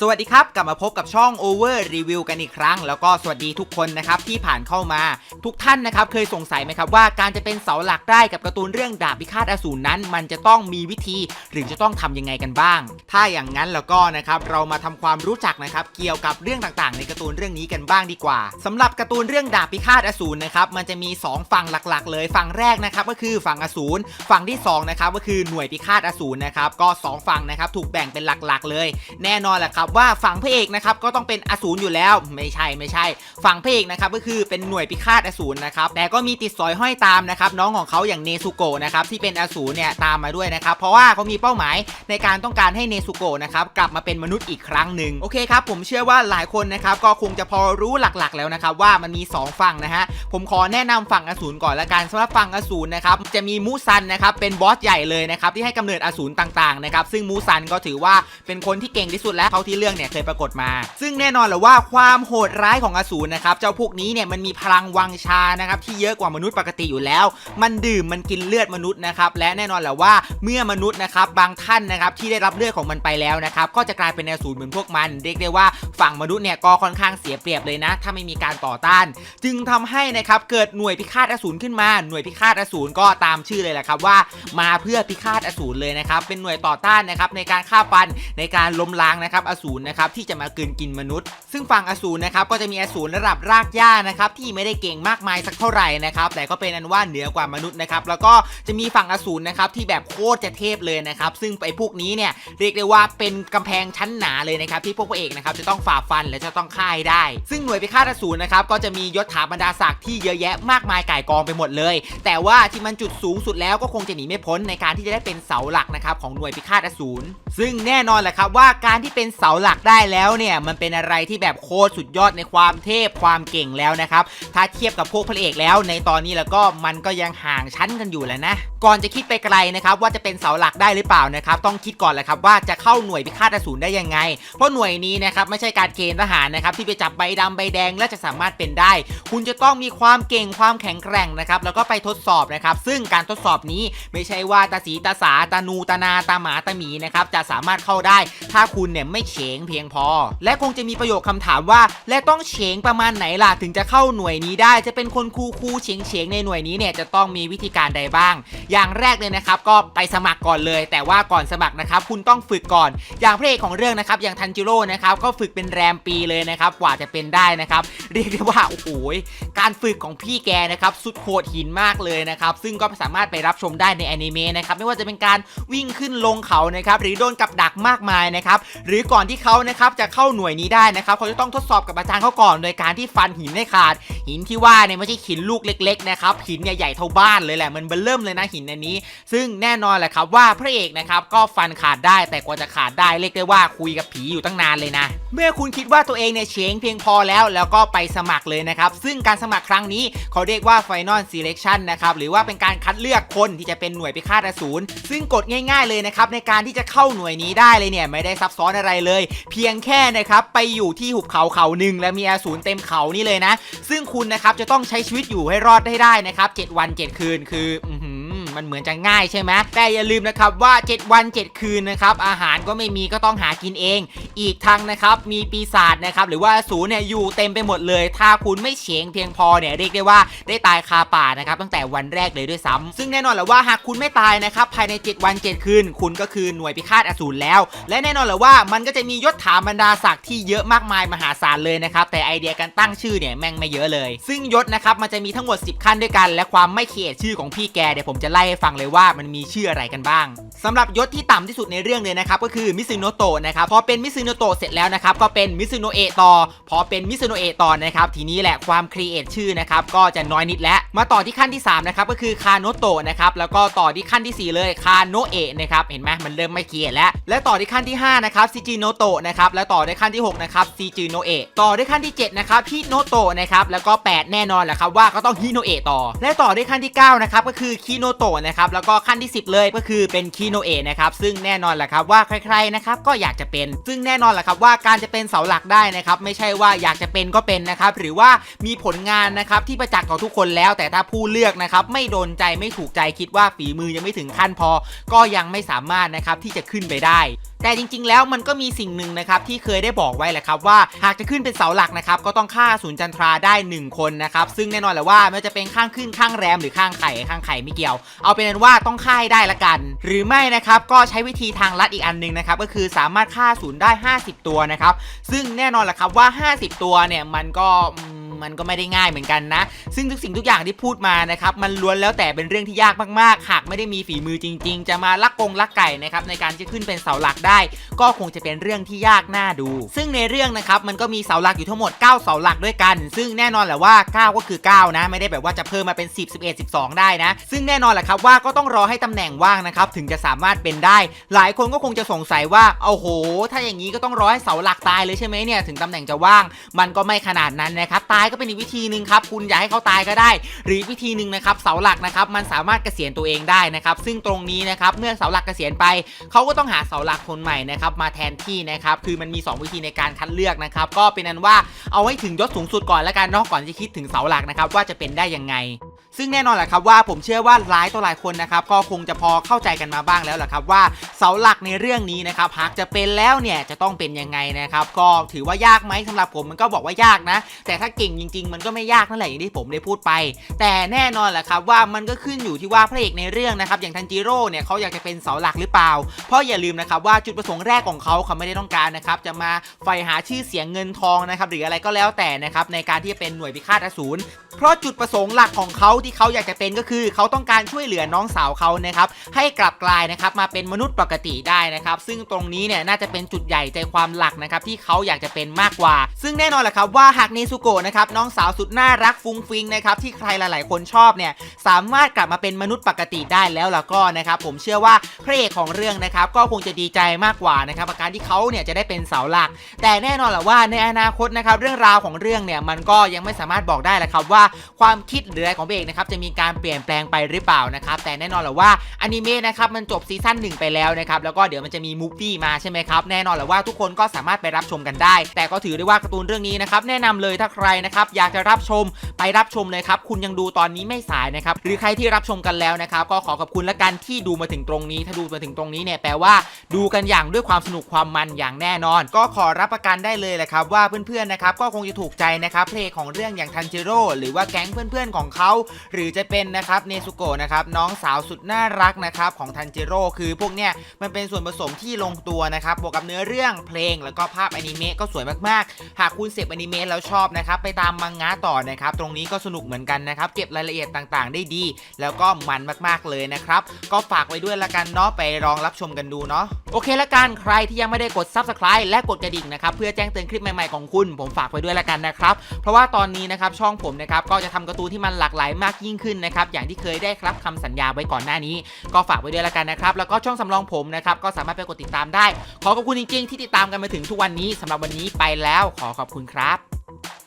สวัสดีครับ กลับมาพบกับช่อง Over Review กันอีกครั้ง แล้วก็สวัสดีทุกคนนะครับที่ผ่านเข้ามา ทุกท่านนะครับเคยสงสัยไหมครับว่าการจะเป็นเสาหลักได้กับการ์ตูนเรื่องดาบพิฆาตอสูรนั้น มันจะต้องมีวิธี หรือจะต้องทำยังไงกันบ้าง ถ้าอย่างนั้นแล้วก็นะครับเรามาทำความรู้จักนะครับเกี่ยวกับเรื่องต่างๆ ในการ์ตูนเรื่องนี้กันบ้างดีกว่าสำหรับการ์ตูนเรื่องดาบพิฆาตอสูรนะครับมันจะมี 2 ฝั่งหลักๆ เลยฝั่งแรกนะครับก็คือฝั่งอสูรฝั่งที่สองนะครับก็คือหน่วยพิฆาตอสูรนะครับก็สองฝั่งนะครับถูกแบ่งเป็นหลักๆ เลย แน่นอนละครับว่าฝั่งพระเอกนะครับก็ต้องเป็นอสูรอยู่แล้วไม่ใช่ไม่ใช่ ฝั่งพระเอกนะครับก็คือเป็นหน่วยพิฆาตอสูรนะครับแต่ก็มีติดสอยห้อยตามนะครับน้องของเขาอย่างเนซุโกะนะครับที่เป็นอสูรเนี่ยตามมาด้วยนะครับเพราะว่าเขามีเป้าหมายในการต้องการให้เนซุโกะนะครับกลับมาเป็นมนุษย์อีกครั้งหนึ่งโอเคครับผมเชื่อว่าหลายคนนะครับก็คงจะพอรู้หลักๆ แล้วนะครับว่ามันมี 2 ฝั่งนะฮะผมขอแนะนำฝั่งอสูรก่อนละกันสำหรับฝั่งอสูรนะครับจะมีมูซันนะครับเป็นบอสใหญ่เลยนะครับที่ให้กำเนิดอสูรต่างๆนะครับซึ่งมูซันก็ถือว่าเป็นคนที่เก่งที่สุดแล้วาที่เรื่องเนี่ยเคยปรากฏมา ซึ่งแน่นอนแหละว่าความโหดร้ายของอสูรนะครับเจ้าพวกนี้เนี่ยมันมีพลังวังชานะครับที่เยอะกว่ามนุษย์ปกติอยู่แล้ว มันดื่มมันกินเลือดมนุษย์นะครับและแน่นอนแหละว่าเมื่อมนุษย์นะครับบางท่านนะครับที่ได้รับเลือดของมันไปแล้วนะครับก็จะกลายเป็นอสูรเหมือนพวกมันเรียกได้ว่าฝั่งมนุษย์เนี่ยก็ค่อนข้างเสียเปรียบเลยนะ ถ้าไม่มีการต่อต้าน จึงทำให้นะครับเกิดหน่วยพิฆาตอสูรขึ้นมาหน่วยพิฆาตอสูรก็ตามชื่อเลยแหละครับว่า มาเพื่อพิฆาตอสูรเลยนะครับเป็นหน่วยต่อต้านนะครับในการฆ่าฟันในการล้มล้างนะครับอสูรนะครับที่จะมากินกินมนุษย์ ซึ่งฝั่งอสูรนะครับก็จะมีอสูรระดับรากหญ้านะครับที่ไม่ได้เก่งมากมายสักเท่าไหร่นะครับแต่ก็เป็นอันว่าเหนือกว่ามนุษย์นะครับแล้วก็จะมีฝั่งอสูรนะครับที่แบบโคตรจะเทพเลยนะครับซึ่งไอ้พวกนี้เนี่ยเรียกได้ว่าเป็นกำแพงชั้นหนาเลยนะครับที่พวกพระเอกนะครับจะต้องฝ่าฟันและจะต้องฆ่าได้ ซึ่งหน่วยพิฆาตอสูรนะครับก็จะมียศถาบรรดาศักดิ์ที่เยอะแยะมากมายก่ายกองไปหมดเลย แต่ว่าที่มันจุดสูงสุดแล้วก็คงจะหนีไม่พ้นในการที่จะได้เป็นเสาหลักนะครับของหน่วยพิฆาตอสูรซึ่งแน่นอนแหละครับว่าการที่เป็นเสาหลักได้แล้วเนี่ย มันเป็นอะไรที่แบบโคตรสุดยอดในความเทพความเก่งแล้วนะครับ ถ้าเทียบกับพวกพระเอกแล้ว ในตอนนี้แล้วก็มันก็ยังห่างชั้นกันอยู่แหล้วนะ ก่อนจะคิดไปไกลนะครับว่าจะเป็นเสาหลักได้หรือเปล่านะครับต้องคิดก่อนแหละครับว่าจะเข้าหน่วยพิฆาตอสูรได้ยังไง เพราะหน่วยนี้นะครับไม่ใช่การเกณฑ์ทหารนะครับที่ไปจับใบดำใบแดงและจะสามารถเป็นได้ คุณจะต้องมีความเก่งความแข็งแกร่งนะครับแล้วก็ไปทดสอบนะครับซึ่งการทดสอบนี้ไม่ใช่ว่าตาสีตาสาตานูตานาตาหมาตาหมีนะครับจะสามารถเข้าได้ ถ้าคุณเนี่ยไม่เฉงเพียงพอ และคงจะมีประโยคคำถามว่า และต้องเฉงประมาณไหนล่ะถึงจะเข้าหน่วยนี้ได้ จะเป็นคนคูคูเฉงเฉงในหน่วยนี้เนี่ยจะต้องมีวิธีการใดบ้าง อย่างแรกเลยนะครับก็ไปสมัครก่อนเลย แต่ว่าก่อนสมัครนะครับคุณต้องฝึกก่อน อย่างพระเอกของเรื่องนะครับอย่างทันจิโร่นะครับก็ฝึกเป็นแรมปีเลยนะครับกว่าจะเป็นได้นะครับเรียกได้ว่าโอ้โหการฝึกของพี่แกนะครับสุดโหดหินมากเลยนะครับซึ่งก็สามารถไปรับชมได้ในแอนิเมะนะครับไม่ว่าจะเป็นการวิ่งขึ้นลงเขานะครับหรือโดนกับดักมากมายนะครับหรือก่อน่อนที่เขานะครับจะเข้าหน่วยนี้ได้นะครับเขาจะต้องทดสอบกับอาจารย์เขาก่อนโดยการที่ฟันหินให้ขาด หินที่ว่าเนี่ยไม่ใช่หินลูกเล็กๆนะครับหินเนี่ยใหญ่เท่าบ้านเลยแหละมันเบิ่มเริ่มเลยนะหินอันนี้ ซึ่งแน่นอนแหละครับว่าพระเอกนะครับก็ฟันขาดได้แต่กว่าจะขาดได้เรียกได้ว่าคุยกับผีอยู่ตั้งนานเลยนะเมื่อคุณคิดว่าตัวเองเนี่ยเชงเพียงพอแล้ว แล้วก็ไปสมัครเลยนะครับ ซึ่งการสมัครครั้งนี้เขาเรียกว่า Final Selection นะครับ หรือว่าเป็นการคัดเลือกคนที่จะเป็นหน่วยพิฆาตอสูรซึ่งกฎง่ายๆเลยนะครับในการที่จะเข้าหน่วยนี้ได้เลยเนี่ยไม่ได้ซับซ้อนอะไรเลย เพียงแค่นะครับไปอยู่ที่หุบเขาเขาหนึ่งและมีอสูรเต็มเขานี่เลยนะ ซึ่งคุณนะครับจะต้องใช้ชีวิตอยู่ให้รอดได้ได้นะครับ7วัน 7 คืนคืออือหือ มันเหมือนจะง่ายใช่ไหมแต่อย่าลืมนะครับว่า 7 วัน 7 คืนนะครับอาหารก็ไม่มีก็ต้องหากินเอง อีกทั้งนะครับมีปีศาจนะครับหรือว่าสูรเนี่ยอยู่เต็มไปหมดเลย ถ้าคุณไม่เฉงเพียงพอเนี่ยเรียกได้ว่าได้ตายคาป่านะครับตั้งแต่วันแรกเลยด้วยซ้ำซึ่งแน่นอนแหละว่าหากคุณไม่ตายนะครับภายใน 7 วัน 7 คืน คุณก็คือหน่วยพิฆาตอสูรแล้ว และแน่นอนแหละว่ามันก็จะมียศถาบรรดาศักดิ์ที่เยอะมากมายมหาศาลเลยนะครับแต่ไอเดียการตั้งชื่อเนี่ยแม่งไม่เยอะเลย ซึ่งยศนะครับมันจะมีทั้งหมด 10 ขั้นด้วยกัน และความไม่เขียดชื่อของพี่แกเดี๋ยวผมจะไล่ให้ฟังเลยว่ามันมีชื่ออะไรกันบ้างสำหรับยศที่ต่ำที่สุดในเรื่องเลยนะครับก็คือมิซึโนโตะนะครับพอเป็นมิซึโนโตะเสร็จแล้วนะครับก็เป็นมิซึโนเอะต่อ พอเป็นมิซึโนเอะต่อนะครับทีนี้แหละความครีเอทชื่อนะครับก็จะน้อยนิดแล้วมาต่อที่ขั้นที่3นะครับก็คือคาโนโตะนะครับแล้วก็ต่อที่ขั้นทีสี่4 เลยคาโนเอะนะครับเห็นไหมมันเริ่มไม่เขียนแล้ว และต่อที่ขั้นที่5นะครับซิจิโนโตะนะครับแล้วต่อด้วยขั้นที่6นะครับซิจิโนเอะต่อด้วยขั้นที่7นะครับฮิโนโตะนะครับแล้วก็ 8 แน่นอนแหละครับว่าก็ต้องฮิโนเอะต่อ และต่อด้วยขั้นที่9นะครับก็คือคิโนโตะนะครับแล้วก็ขั้นที่ 10 เลยก็คือเป็นคีโนเอะนะครับซึ่งแน่นอนแหละครับว่าใครๆนะครับก็อยากจะเป็น ซึ่งแน่นอนแหละครับว่าการจะเป็นเสาหลักได้นะครับไม่ใช่ว่าอยากจะเป็นก็เป็นนะครับหรือว่ามีผลงานนะครับที่ประจักษ์ต่อทุกคนแล้ว แต่ถ้าผู้เลือกนะครับไม่โดนใจไม่ถูกใจคิดว่าฝีมือยังไม่ถึงขั้นพอ ก็ยังไม่สามารถนะครับที่จะขึ้นไปได้แต่จริง ๆ แล้วมันก็มีสิ่งหนึ่งนะครับที่เคยได้บอกไว้แหละครับว่าหากจะขึ้นเป็นเสาหลักนะครับก็ต้องฆ่าศูนย์จันทราได้ 1 คนนะครับซึ่งแน่นอนแหละว่าไม่ว่าจะเป็นข้างขึ้นข้างแรมหรือข้างไข่ข้างไข่ไม่เกี่ยว เอาเป็นว่าต้องฆ่าให้ได้ละกัน หรือไม่นะครับก็ใช้วิธีทางลัดอีกอันหนึงนะครับก็คือสามารถฆ่าศูนย์ได้ 50 ตัวนะครับซึ่งแน่นอนแหละครับว่า 50 ตัวเนี่ยมันก็ มันก็ไม่ได้ง่ายเหมือนกันนะ ซึ่งทุกสิ่งทุกอย่างที่พูดมานะครับมันล้วนแล้วแต่เป็นเรื่องที่ยากมากๆ หากไม่ได้มีฝีมือจริง ๆ จะมาลักกงลักไก่นะครับในการจะขึ้นเป็นเสาหลักได้ ก็คงจะเป็นเรื่องที่ยากน่าดู ซึ่งในเรื่องนะครับมันก็มีเสาหลักอยู่ทั้งหมด 9 เสาหลักด้วยกัน ซึ่งแน่นอนแหละว่า 9 ก็คือ 9 นะ ไม่ได้แบบว่าจะเพิ่มมาเป็น 10 11 12 ได้นะ ซึ่งแน่นอนแหละครับว่าก็ต้องรอให้ตำแหน่งว่างนะครับถึงจะสามารถเป็นได้ หลายคนก็คงจะสงสัยว่าโอ้โห ถ้าอย่างนี้ก็ต้องรอให้เสาหลักตายเลยใช่ไหมเนี่ยถึงตำแหน่งจะว่าง มันก็ไม่ขนาดนั้นนะครับตายก็เป็นอีกวิธีหนึ่งครับคุณอยากให้เขาตายก็ได้ หรือวิธีหนึ่งนะครับเสาหลักนะครับมันสามารถเกษียณตัวเองได้นะครับซึ่งตรงนี้นะครับเมื่อเสาหลักเกษียณไปเขาก็ต้องหาเสาหลักคนใหม่นะครับมาแทนที่นะครับคือมันมี 2 วิธีในการคัดเลือกนะครับก็เป็นนั้นว่าเอาให้ถึงยศสูงสุดก่อนแล้วกันเนอกก่อนจะคิดถึงเสาหลักนะครับว่าจะเป็นได้ยังไง ซึ่งแน่นอนแหละครับว่าผมเชื่อว่าหลายต่อหลายคนนะครับก็คงจะพอเข้าใจกันมาบ้างแล้วแหละครับว่าเสาหลักในเรื่องนี้นะครับหากจะเป็นแล้วเนี่ยจะต้องเป็นยังไงนะครับก็ถือว่ายากไหมสำหรับผมมันก็บอกว่ายากนะ แต่ถ้าเก่งจริง ๆ มันก็ไม่ยากนั่นแหละอย่างที่ผมได้พูดไป แต่แน่นอนแหละครับว่ามันก็ขึ้นอยู่ที่ว่าพระเอกในเรื่องนะครับอย่างทันจิโร่เนี่ยเขาอยากจะเป็นเสาหลักหรือเปล่า เพราะอย่าลืมนะครับว่าจุดประสงค์แรกของเขาเขาไม่ได้ต้องการนะครับจะมาใฝ่หาชื่อเสียงเงินทองนะครับหรืออะไรก็แล้วแต่นะครับในการที่จะเป็นหน่วยพิฆาตอสูรเพราะจุดประสงค์หลักของเขาที่เขาอยากจะเป็นก็คือ เขาต้องการช่วยเหลือน้องสาวเขานะครับให้กลับกลายนะครับมาเป็นมนุษย์ปกติได้นะครับซึ่งตรงนี้เนี่ยน่าจะเป็นจุดใหญ่ใจความหลักนะครับที่เขาอยากจะเป็นมากกว่า ซึ่งแน่นอนแหละครับว่าหากเนซุโกะนะครับน้องสาวสุดน่ารักฟุ้งฟิงนะครับที่ใครหลาย ๆ คนชอบเนี่ยสามารถกลับมาเป็นมนุษย์ปกติได้แล้วล่ะก็นะครับผมเชื่อว่าพระเอกของเรื่องนะครับก็คงจะดีใจมากกว่านะครับกับการที่เขาเนี่ยจะได้เป็นเสาหลัก แต่แน่นอนแหละว่าในอนาคตนะครับเรื่องราวของเรื่องเนี่ยมันก็ยังไม่สามารถบอกได้แหละครับว่าความคิดหรืออะไรของพระเอกนะครับจะมีการเปลี่ยนแปลงไปหรือเปล่านะครับแต่แน่นอนแหละว่าอนิเมะนะครับมันจบซีซั่นหนึ่งไปแล้วนะครับแล้วก็เดี๋ยวมันจะมีมูฟวี่มาใช่ไหมครับแน่นอนแหละว่าทุกคนก็สามารถไปรับชมกันได้ แต่ก็ถือได้ว่าการ์ตูนเรื่องนี้นะครับแนะนำเลยถ้าใครนะครับอยากจะรับชมไปรับชมเลยครับคุณยังดูตอนนี้ไม่สายนะครับหรือใครที่รับชมกันแล้วนะครับก็ขอขอบคุณละกันที่ดูมาถึงตรงนี้ ถ้าดูมาถึงตรงนี้เนี่ยแปลว่าดูกันอย่างด้วยความสนุกความมันอย่างแน่นอน ก็ขอรับประกันได้เลยแหละครับว่าเพื่อนๆนะครับก็คงจะถูกใจนะครับเพลงของเรื่องอย่างทันจิโร่หรือว่าแก๊งเพื่อนๆของเขาหรือจะเป็นนะครับเนซุโกะนะครับน้องสาวสุดน่ารักนะครับของทันจิโร่คือพวกเนี้ยมันเป็นส่วนผสมที่ลงตัวนะครับบวกกับเนื้อเรื่องเพลงแล้วก็ภาพอนิเมะก็สวยมากๆ หากคุณเสพอนิเมะแล้วชอบนะครับไปตามมังงะต่อนะครับตรงนี้ก็สนุกเหมือนกันนะครับเก็บรายละเอียดต่างๆ ได้ดี แล้วก็มันมากๆเลยนะครับก็ฝากไว้ด้วยละกันเนาะไปลองรับชมกันดูเนาะโอเคละกันใครที่ยังไม่ได้กด subscribe และกดกระดิ่งนะครับเพื่อแจ้งเตือนคลิปใหม่ๆของคุณ ผมฝากไว้ด้วยละกันนะครับเพราะว่าตอนนี้นะครับช่องผมนะครับก็จะทำการ์ตูนที่มันหลากหลายมากยิ่งขึ้นนะครับอย่างที่เคยได้ครับคำสัญญาไว้ก่อนหน้านี้ ก็ฝากไว้ด้วยละกันนะครับแล้วก็ช่องสำรองผมนะครับก็สามารถไปกดติดตามได้ ขอขอบคุณจริง ๆ ที่ติดตามกันมาถึงทุกวันนี้สำหรับวันนี้ไปแล้วขอขอบคุณครับ